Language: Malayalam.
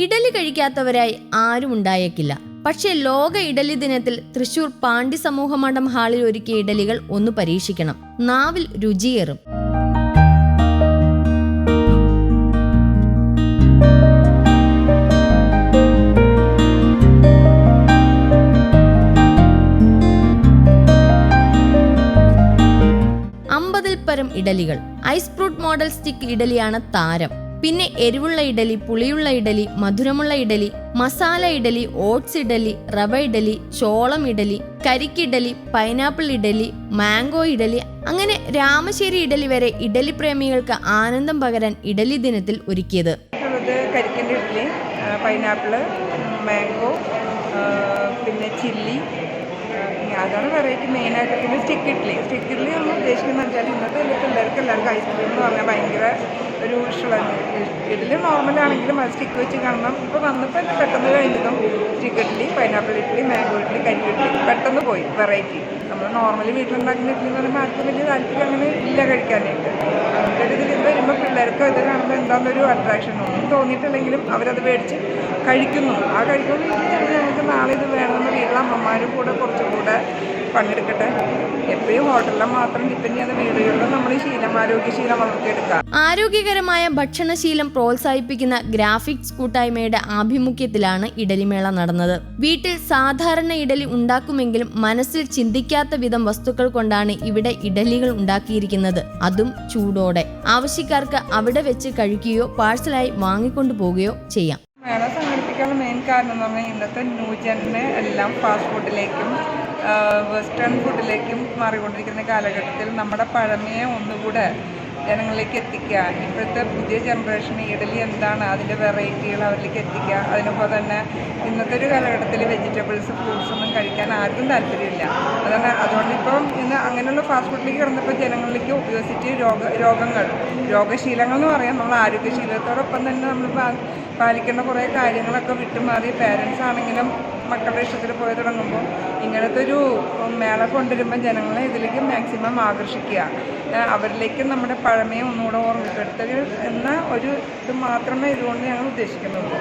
ഇഡലി കഴിക്കാത്തവരായി ആരും ഉണ്ടായേക്കില്ല. പക്ഷേ ലോക ഇഡലി ദിനത്തിൽ തൃശൂർ പാണ്ഡി സമൂഹ മണ്ഡം ഹാളിൽ ഒരുക്കിയ ഇഡലികൾ ഒന്ന് പരീക്ഷിക്കണം. നാവിൽ രുചിയേറും. അമ്പതിൽ പരം ഇഡലികൾ. ഐസ് ഫ്രൂട്ട് മോഡൽ സ്റ്റിക്ക് ഇഡലിയാണ് താരം. പിന്നെ എരിവുള്ള ഇഡലി പുളിയുള്ള ഇഡലി മധുരമുള്ള ഇഡലി മസാല ഇഡലി ഓട്സ് ഇഡലി റവ ഇഡലി ചോളം ഇഡലി കരിക്കിഡലി പൈനാപ്പിൾ ഇഡലി മാംഗോ ഇഡലി അങ്ങനെ രാമശ്ശേരി ഇഡലി വരെ ഇഡലി പ്രേമികൾക്ക് ആനന്ദം പകരാൻ ഇഡലി ദിനത്തിൽ ഒരുക്കിയത്. കരിക്കിന്റെ ഇഡലി പൈനാപ്പിൾ മാംഗോ പിന്നെ ചില്ലി അതാണ് വെറൈറ്റി മെയിനായിട്ട് പിന്നെ സ്റ്റിക്ക് ഇഡ്ഡലി സ്റ്റിക്ക് ഇഡ്ഡലി നമ്മൾ ഉദ്ദേശിക്കുന്നത് വെച്ചാൽ ഇന്നത്തെ പിള്ളേർക്ക് എല്ലാവർക്കും ഐസ്ക്രീം എന്ന് പറഞ്ഞാൽ ഭയങ്കര ഒരു ഇഷ്ടമാണ് ഇഡ്ഡലി നോർമലാണെങ്കിലും അത് സ്റ്റിക്ക് വെച്ച് കാണണം. ഇപ്പോൾ വന്നപ്പോൾ തന്നെ പെട്ടെന്ന് കഴിഞ്ഞതും stick idli pineapple idli mango idli കരിക്ക് ഇഡ്ഡലി പെട്ടെന്ന് പോയി വെറൈറ്റി നമ്മൾ നോർമലി വീട്ടിലുണ്ടാക്കുന്ന ഇഡ്ഡലി എന്ന് പറയുമ്പോൾ ആർക്കും വലിയ താല്പര്യം അങ്ങനെ ഇല്ല കഴിക്കാനായിട്ട്. ഒരു ഇതിൽ വരുമ്പോൾ പിള്ളേർക്ക് ഇത് കാണുമ്പോൾ എന്താണെന്നൊരു അട്രാക്ഷൻ ഒന്നും തോന്നിയിട്ടില്ലെങ്കിലും അവരത് മേടിച്ച് കഴിക്കുന്നു. ആ കഴിക്കുമ്പോൾ ഞങ്ങൾക്ക് നാളെ ഇത് അമ്മമാരും കൂടെ കുറച്ചും കൂടെ പങ്കെടുക്കട്ടെ. എപ്പോഴും ഹോട്ടലിൽ മാത്രം ഡിപ്പെൻഡ് ചെയ്യുന്ന വീടുകളിലും നമ്മൾ ഈ ശീലം ആരോഗ്യശീലം വളർത്തിയെടുക്കാം. ആരോഗ്യകരമായ ഭക്ഷണശീലം പ്രോത്സാഹിപ്പിക്കുന്ന ഗ്രാഫിക്സ് കൂട്ടായ്മയുടെ ആഭിമുഖ്യത്തിലാണ് ഇഡലിമേള നടന്നത്. വീട്ടിൽ സാധാരണ ഇഡലി ഉണ്ടാക്കുമെങ്കിലും മനസ്സിൽ ചിന്തിക്കാത്ത വിധം വസ്തുക്കൾ കൊണ്ടാണ് ഇവിടെ ഇഡലികൾ ഉണ്ടാക്കിയിരിക്കുന്നത്. അതും ചൂടോടെ. ആവശ്യക്കാർക്ക് അവിടെ വെച്ച് കഴിക്കുകയോ പാഴ്സലായി വാങ്ങിക്കൊണ്ടു പോവുകയോ ചെയ്യാം. മേള സംഘടിപ്പിക്കാനുള്ള മെയിൻ കാരണം എന്ന് പറഞ്ഞാൽ ഇന്നത്തെ ന്യൂജനെ എല്ലാം ഫാസ്റ്റ് ഫുഡിലേക്കും വെസ്റ്റേൺ ഫുഡിലേക്കും മാറിക്കൊണ്ടിരിക്കുന്ന കാലഘട്ടത്തിൽ നമ്മുടെ പഴമയെ ഒന്നുകൂടെ ജനങ്ങളിലേക്ക് എത്തിക്കുക. ഇപ്പോഴത്തെ പുതിയ ജനറേഷൻ ഇഡലി എന്താണ് അതിന്റെ വെറൈറ്റികൾ അവരിലേക്ക് എത്തിക്കുക. അതിനൊപ്പം തന്നെ ഇന്നത്തെ ഒരു കാലഘട്ടത്തിൽ വെജിറ്റബിൾസ് ഫ്രൂട്ട്സ് ഒന്നും കഴിക്കാൻ ആർക്കും താല്പര്യമില്ല. അതാണ് അതുകൊണ്ട് ഇപ്പം ഇന്ന് അങ്ങനെയുള്ള ഫാസ്റ്റ് ഫുഡിലേക്ക് കിടന്നപ്പോൾ ജനങ്ങളിലേക്ക് ഒബിയോസിറ്റി രോഗ രോഗങ്ങൾ രോഗശീലങ്ങൾ എന്ന് പറയാം. നമ്മൾ ആരോഗ്യശീലത്തോടൊപ്പം തന്നെ നമ്മൾ പാ- പാലിക്കേണ്ട കുറേ കാര്യങ്ങളൊക്കെ വിട്ടുമാറി പാരൻസ് ആണെങ്കിലും മക്കളുടെ ഇഷ്ടത്തിൽ പോയി തുടങ്ങുമ്പോൾ ഇങ്ങനത്തെ ഒരു മേള കൊണ്ടുവരുമ്പോൾ ജനങ്ങളെ ഇതിലേക്ക് മാക്സിമം ആകർഷിക്കുക. അവരിലേക്ക് നമ്മുടെ പഴമയെ ഒന്നുകൂടെ ഓർമ്മപ്പെടുത്തുക എന്ന ഒരു ഇത് മാത്രമേ ഇതുകൊണ്ട് ഞങ്ങൾ ഉദ്ദേശിക്കുന്നുള്ളൂ.